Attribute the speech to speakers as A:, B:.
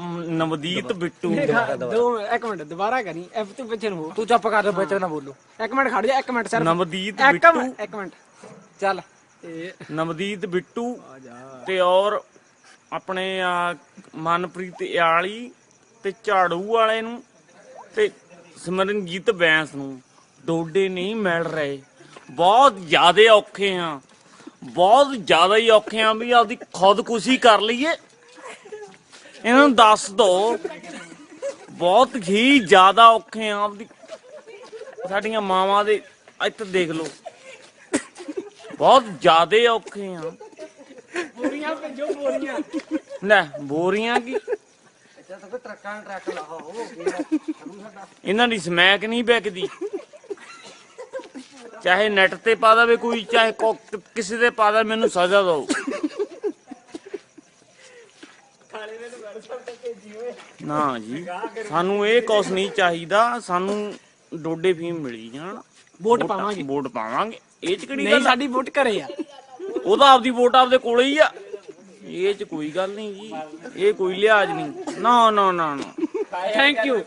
A: ਨਵਦੀਪ ਬਿੱਟੂ।
B: ਦੋ ਇੱਕ ਮਿੰਟ ਦੁਬਾਰਾ ਕਰੀ ਐਫ ਤੋਂ ਪਿੱਛੇ ਨੂੰ ਹੋ
C: ਤੂੰ ਚੁੱਪ ਕਰ ਵਿੱਚ ਨਾ ਬੋਲੋ।
B: ਇੱਕ ਮਿੰਟ ਖੜ ਜਾ ਇੱਕ ਮਿੰਟ ਸਰ
A: ਨਵਦੀਪ ਬਿੱਟੂ।
B: ਇੱਕ ਮਿੰਟ। ਚੱਲ। ਇਹ
A: ਨਵਦੀਪ ਬਿੱਟੂ ਤੇ ਔਰ ਆਪਣੇ ਆ ਮਨਪ੍ਰੀਤ ਇਆਲੀ ਤੇ ਝਾੜੂ ਵਾਲੇ ਨੂੰ ਤੇ ਸਿਮਰਨਜੀਤ ਬੈਂਸ ਨੂੰ। ਡੋਡੇ ਨਹੀਂ ਮਿਲ ਰਹੇ। ਬਹੁਤ ਜ਼ਿਆਦੇ ਔਖੇ ਆ। ਬਹੁਤ ਜ਼ਿਆਦਾ ਹੀ ਔਖੇ ਆ ਵੀ ਆਪਦੀ ਖੁਦਕੁਸ਼ੀ ਕਰ ਲਈਏ। ਇਹਨਾਂ ਨੂੰ ਦੱਸ ਦੋ। ਬਹੁਤ ਹੀ ਜ਼ਿਆਦਾ ਔਖੇ ਆ ਆਪਦੀ। ਸਾਡੀਆਂ ਮਾਵਾਂ ਦੇ ਇੱਥੇ ਦੇਖ ਲਓ। ਬਹੁਤ ਜ਼ਿਆਦੇ ਔਖੇ ਆ।
B: ਬੋਰੀਆਂ ਭੇਜੋ ਬੋਰੀਆਂ।
A: ਲੈ ਬੋਰੀਆਂ ਕੀ?
C: ਜਦ ਤੱਕ ਟਰੱਕਾਂ ਟਰੱਕ ਲਾਹੋ
A: ਇਹਨਾਂ ਦੀ ਸਮੈਕ ਨਹੀਂ ਵਿਕਦੀ। ਚਾਹੇ ਨੈਟ ਤੇ ਪਾ ਦੇਵੇ ਕੋਈ ਚਾਹੇ ਕਿਸੇ ਤੇ ਪਾ ਦੇ ਮੈਨੂੰ ਸਜ਼ਾ ਦਿਓ। ਨਾ ਜੀ ਸਾਨੂੰ ਇਹ ਕੁਛ ਨਹੀਂ ਚਾਹੀਦਾ ਸਾਨੂੰ ਡੋਡੇ ਫੀਮ ਮਿਲੀ ਜਾਣ।
B: ਵੋਟ
A: ਵੋਟਾਂ-
B: ਪਾਵਾਂਗੇ।
A: ਵੋਟ ਪਾਵਾਂਗੇ। ਇਹ ਚ ਕਿਹੜੀ
B: ਨਹੀਂ
A: ਗੱਲ ਆ?
B: ਸਾਡੀ ਵੋਟ ਘਰੇ ਆ।
A: ਉਹਦਾ ਆਪਦੀ ਵੋਟ ਆਪਦੇ ਕੋਲੇ ਹੀ ਆ। ਇਹ ਚ ਕੋਈ ਗੱਲ ਨਹੀਂ ਜੀ ਇਹ ਕੋਈ ਲਿਹਾਜ਼ ਨਹੀਂ। ਨਾ ਨਾ ਨਾ ਨਾ।
B: Thank you